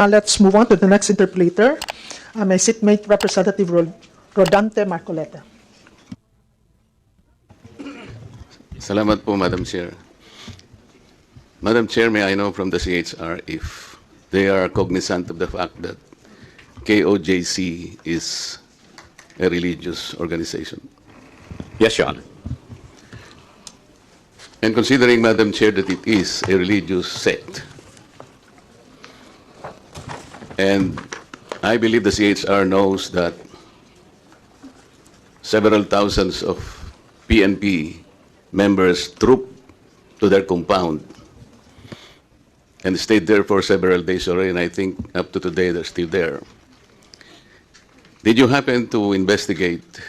Uh, let's move on to the next interpolator. Uh, my seatmate, Representative Rod- Rodante Marcoleta. Salamat po, Madam Chair. Madam Chair, may I know from the CHR if they are cognizant of the fact that KOJC is a religious organization? Yes, Your Honor. And considering, Madam Chair, that it is a religious sect, and I believe the CHR knows that several thousands of PNP members trooped to their compound and stayed there for several days already, and I think up to today they're still there. Did you happen to investigate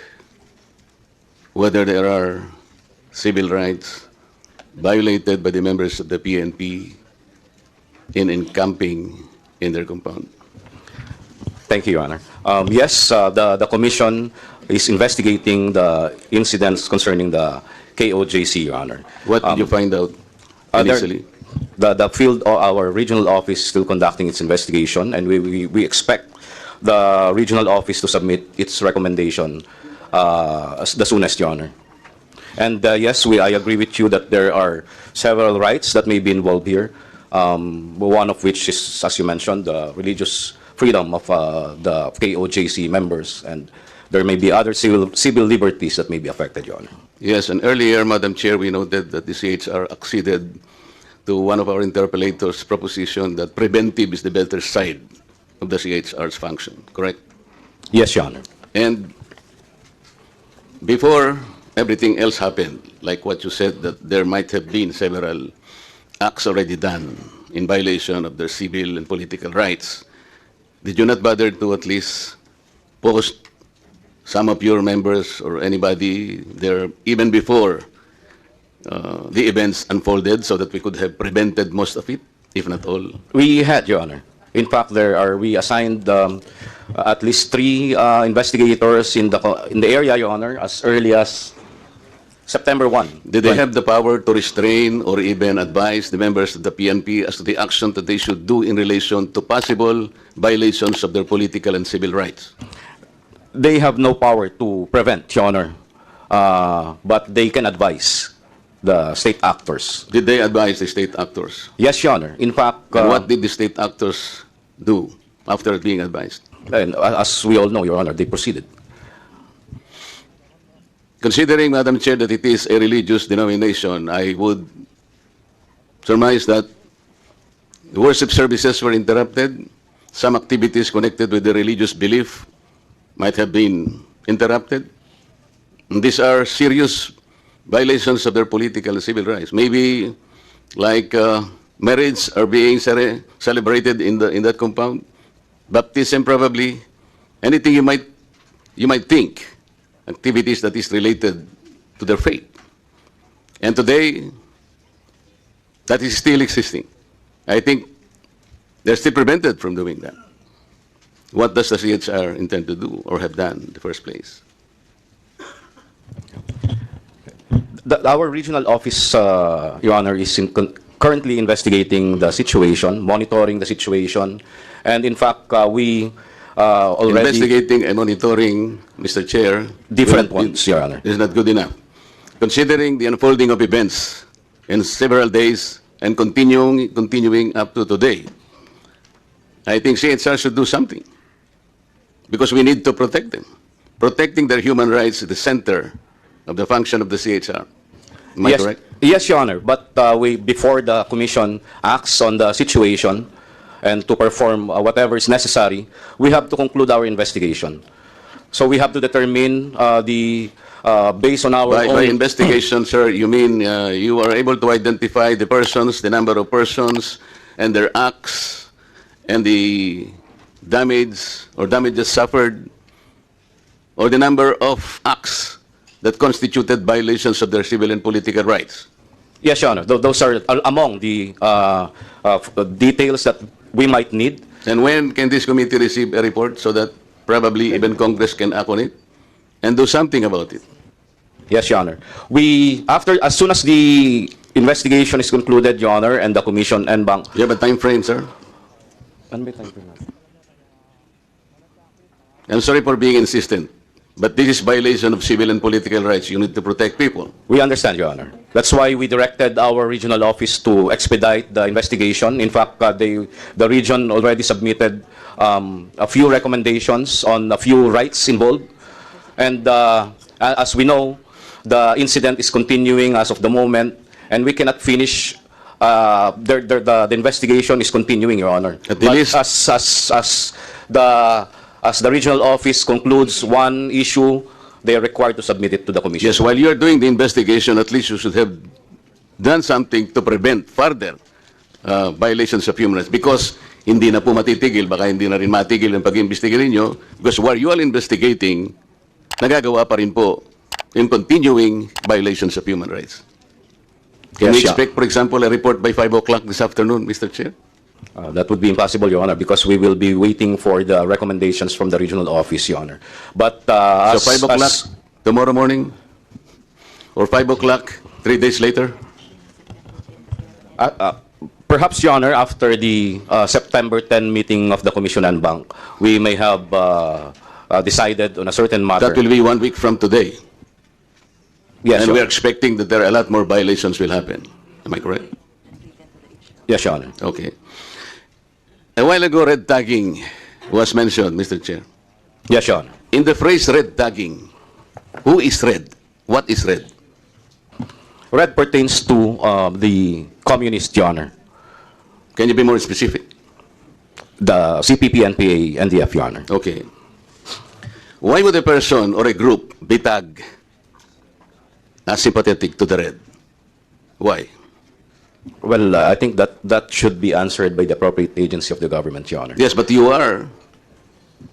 whether there are civil rights violated by the members of the PNP in encamping in their compound? Thank you, Your Honor. Um, Yes, uh, the the commission is investigating the incidents concerning the KOJC, Your Honor. What did Um, you find out uh, there- initially? The the field, or our regional office is still conducting its investigation, and we we we expect the regional office to submit its recommendation uh, as- the soonest, Your Honor. And uh, yes, we, I agree with you that there are several rights that may be involved here. Um, one of which is, as you mentioned, the religious freedom of uh, the KOJC members, and there may be other civil, civil liberties that may be affected, Your Honor. Yes, and earlier, Madam Chair, we noted that the CHR acceded to one of our interpellators' proposition that preventive is the better side of the CHR's function, correct? Yes, Your Honor. And before everything else happened, like what you said, that there might have been several acts already done in violation of their civil and political rights, did you not bother to at least post some of your members or anybody there even before uh, the events unfolded so that we could have prevented most of it, if not all? We had, Your Honor. In fact, there are, we assigned um, at least three uh, investigators in the, in the area, Your Honor, as early as September 1. Did they have the power to restrain or even advise the members of the PNP as to the action that they should do in relation to possible violations of their political and civil rights? They have no power to prevent, Your Honor, uh, but they can advise the state actors. Did they advise the state actors? Yes, Your Honor. In fact, And uh, what did the state actors do after being advised? and as we all know, Your Honor, they proceeded. Considering, Madam Chair, that it is a religious denomination, I would surmise that the worship services were interrupted. Some activities connected with the religious belief might have been interrupted. And these are serious violations of their political and civil rights. Maybe like uh, marriage are being cere- celebrated in, the, in that compound, baptism probably, anything you might, you might think, activities that is related to their faith. And today, that is still existing. I think they're still prevented from doing that. What does the CHR intend to do or have done in the first place? The, our regional office, uh, Your Honor, is in currently investigating the situation, monitoring the situation, and in fact, uh, we uh, already Investigating and monitoring, Mr. Chair. different ones, Your Honor. is not good enough. Considering the unfolding of events in several days and continuing, continuing up to today, I think CHR should do something because we need to protect them. Protecting their human rights is the center of the function of the CHR. Am I yes, correct? Yes, Your Honor. But uh, we, before the commission acts on the situation and to perform uh, whatever is necessary, we have to conclude our investigation. So we have to determine uh, the uh, based on our By, own by investigation, sir, you mean uh, you are able to identify the persons, the number of persons, and their acts, and the damage or damages suffered, or the number of acts that constituted violations of their civil and political rights. Yes, Your Honor. Tho- Those are uh, among the uh, uh, f- uh, details that we might need. And when can this committee receive a report so that probably even Congress can act on it and do something about it? Yes, Your Honor. We, after, as soon as the investigation is concluded, Your Honor, and the commission and bank, You have a time frame, sir? Ano ba time frame? I'm sorry for being insistent, but this is violation of civil and political rights. You need to protect people. We understand, Your Honor. That's why we directed our regional office to expedite the investigation. In fact, uh, they, the region already submitted um, a few recommendations on a few rights involved. And uh, as we know, the incident is continuing as of the moment, and we cannot finish. Uh, the, the, the, the investigation is continuing, Your Honor. At the But least- as, as, as the as the regional office concludes one issue, they are required to submit it to the commission. Yes, while you are doing the investigation, at least you should have done something to prevent further uh, violations of human rights. Because hindi na po matitigil, baka hindi na rin matigil ang pag-imbestiga ninyo. Because while you are investigating, nagagawa pa rin po in continuing violations of human rights. Can we Yes, yeah. expect, for example, a report by 5 o'clock this afternoon, Mr. Chair? Uh, That would be impossible, Your Honor, because we will be waiting for the recommendations from the regional office, Your Honor. But uh, So as- 5 o'clock as- tomorrow morning? Or 5 o'clock three days later? uh, uh, perhaps, Your Honor, after the uh, September 10 meeting of the Commission and Bank, we may have uh, uh, decided on a certain matter. That will be one week from today. Yes, And Your we are expecting that there are a lot more violations will happen. Am I correct? Yes, Your Honor. Okay. A while ago, red tagging was mentioned, Mr. Chair. Yes, Your Honor. In the phrase red tagging, who is red? What is red? Red pertains to uh, the communist, Your Honor, Can you be more specific? the CPP, NPA, and the F, Your Honor. Okay. Why would a person or a group be tagged as sympathetic to the red? Why? Well, uh, I think that that should be answered by the appropriate agency of the government, Your Honor. Yes, but you are,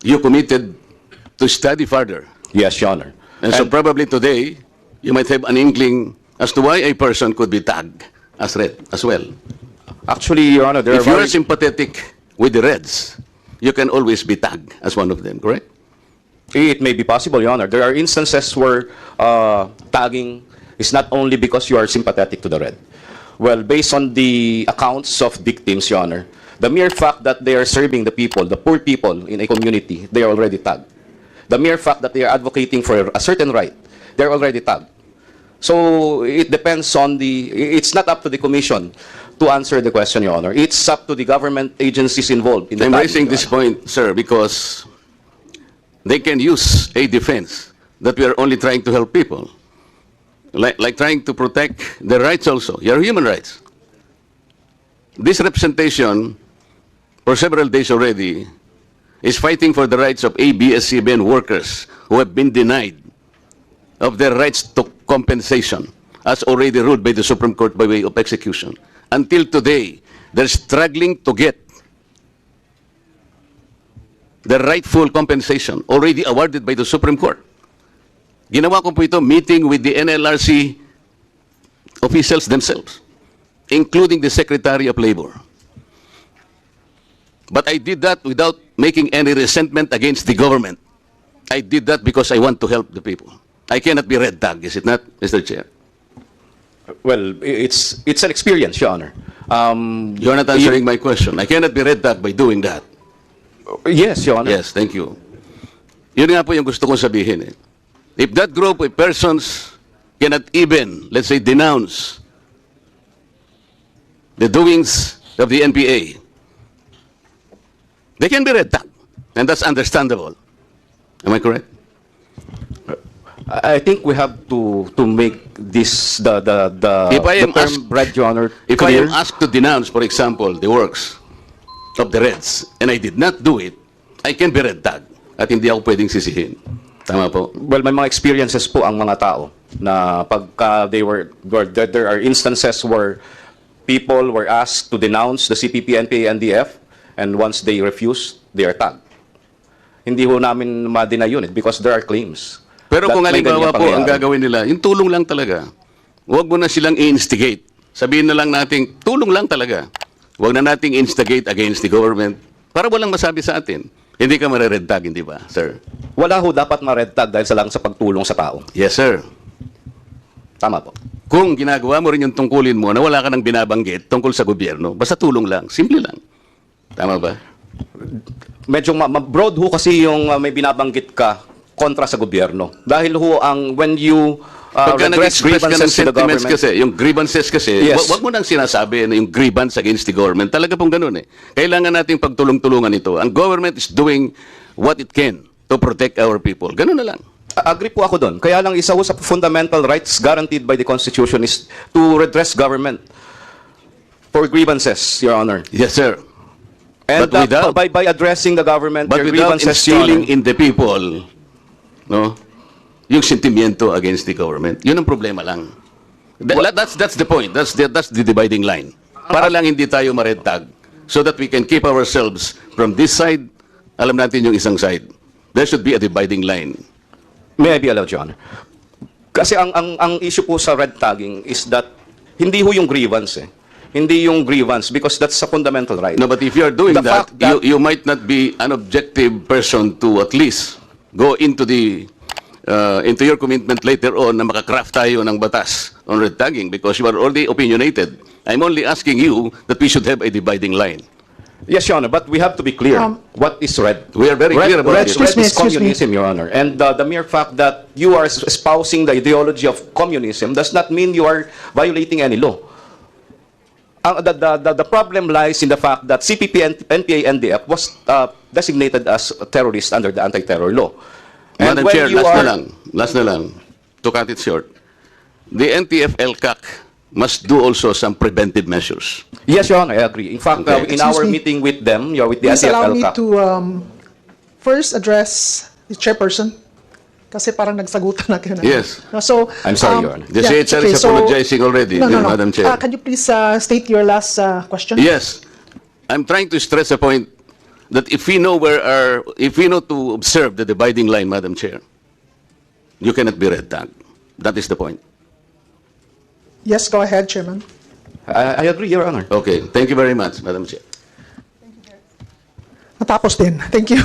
you committed to study further. Yes, Your Honor. And, so probably today, you might have an inkling as to why a person could be tagged as red as well. Actually, Your Honor, there If are you are very- sympathetic with the Reds, you can always be tagged as one of them, correct? it may be possible, Your Honor. There are instances where uh, tagging is not only because you are sympathetic to the red. Well, based on the accounts of victims, Your Honor, the mere fact that they are serving the people, the poor people in a community, they are already tagged. The mere fact that they are advocating for a certain right, they're already tagged. So it depends on the, it's not up to the commission to answer the question, Your Honor. It's up to the government agencies involved in the I'm tagging, raising Your this Honor. point, sir, because they can use a defense that we are only trying to help people. Like, like trying to protect their rights also, your human rights. This representation, for several days already, is fighting for the rights of ABS-CBN workers who have been denied of their rights to compensation, as already ruled by the Supreme Court by way of execution. Until today, they're struggling to get the rightful compensation already awarded by the Supreme Court. Ginawa ko po ito meeting with the NLRC officials themselves, including the Secretary of Labor. But I did that without making any resentment against the government. I did that because I want to help the people. I cannot be red tag, is it not, Mr. Chair? Well, it's it's an experience, Your Honor. Um, You are not answering my question. I cannot be red tag by doing that. yes, Your Honor. Yes, thank you. Yun nga po yung gusto kong sabihin eh. If that group of persons cannot even, let's say, denounce the doings of the NPA, they can be red tag. And that's understandable. Am I correct? I I think we have to to make this the the the, If I the am term asked- Your Honor, If I clear. am asked to denounce, for example, the works of the Reds, and I did not do it, I can be red tag. At hindi ako pwedeng sisihin. Tama po? well, may mga experiences po ang mga tao na pagka they were, were there, are instances where people were asked to denounce the CPP, NPA, NDF, and once they refuse, they are tagged. Hindi ho namin ma-deny yun eh, because there are claims. Pero kung halimbawa po, ang gagawin nila, yung tulong lang talaga. Huwag mo na silang i-instigate. Sabihin na lang natin, tulong lang talaga. Huwag na nating instigate against the government para walang masabi sa atin. Hindi ka marered tag, hindi ba, sir? Wala ho dapat ma-red tag dahil sa lang sa pagtulong sa tao. Yes, sir. Tama po. Kung ginagawa mo rin yung tungkulin mo na wala ka nang binabanggit tungkol sa gobyerno, basta tulong lang. Simple lang. Tama ba? medyo ma- ma- broad ho kasi yung uh, may binabanggit ka kontra sa gobyerno. Dahil ho ang when you uh, Pagka redress nag-express ka ng sentiments kasi, yung grievances kasi, Yes. wa- wag mo nang sinasabi na yung grievance against the government. Talaga pong ganun eh. Kailangan nating pagtulong-tulungan ito. Ang government is doing what it can to protect our people. Ganun na lang. Agree po ako doon. Kaya lang isa ho sa fundamental rights guaranteed by the Constitution is to redress government for grievances, Your Honor. Yes, sir. And But uh, without- by, by addressing the government, But their without grievances, instilling in the people, no, yung sentimiento against the government, yun ang problema lang. That- that's, that's the point. That's the, that's the dividing line. Para lang hindi tayo maredtag so that we can keep ourselves from this side, alam natin yung isang side. There should be a dividing line. may I be allowed, Honor? Kasi ang, ang, ang issue po sa red tagging is that hindi ho yung grievance eh. Hindi yung grievance because that's a fundamental right. No, but if you are doing The that, fact that- you, you might not be an objective person to at least go into the uh, into your commitment later on na makakraft tayo ng batas on red tagging because you are already opinionated. I'm only asking you that we should have a dividing line. Yes, Your Honor, but we have to be clear. Um, what is red? We are very red, clear about red, it. Red Excuse me, is me. communism, Your Honor. And uh, the mere fact that you are es- espousing the ideology of communism does not mean you are violating any law. Ang, the, the, the, the problem lies in the fact that CPP and NPA NDF was uh, designated as a terrorist under the anti-terror law. And Madam Chair, last are- na lang. Last na lang. To cut it short. The NTF-LCAC must do also some preventive measures. Yes, Your Honor, I agree. In fact, uh, Okay. in Excuse our me. meeting with them, you're with the Please allow me to um, first address the chairperson. Kasi parang nagsagutan na kayo na. Yes. Uh, So, I'm sorry, um, Your Honor. The yeah, CHR okay, is so- apologizing already, No, no, no. Madam Chair. Uh, Can you please uh, state your last uh, question? Yes, I'm trying to stress a point that if we know where our, if we know to observe the dividing line, Madam Chair, you cannot be red tagged. That is the point. Yes, go ahead, Chairman. I, I agree, Your Honor. Okay, thank you very much, Madam Chair. Natapos din. Thank you.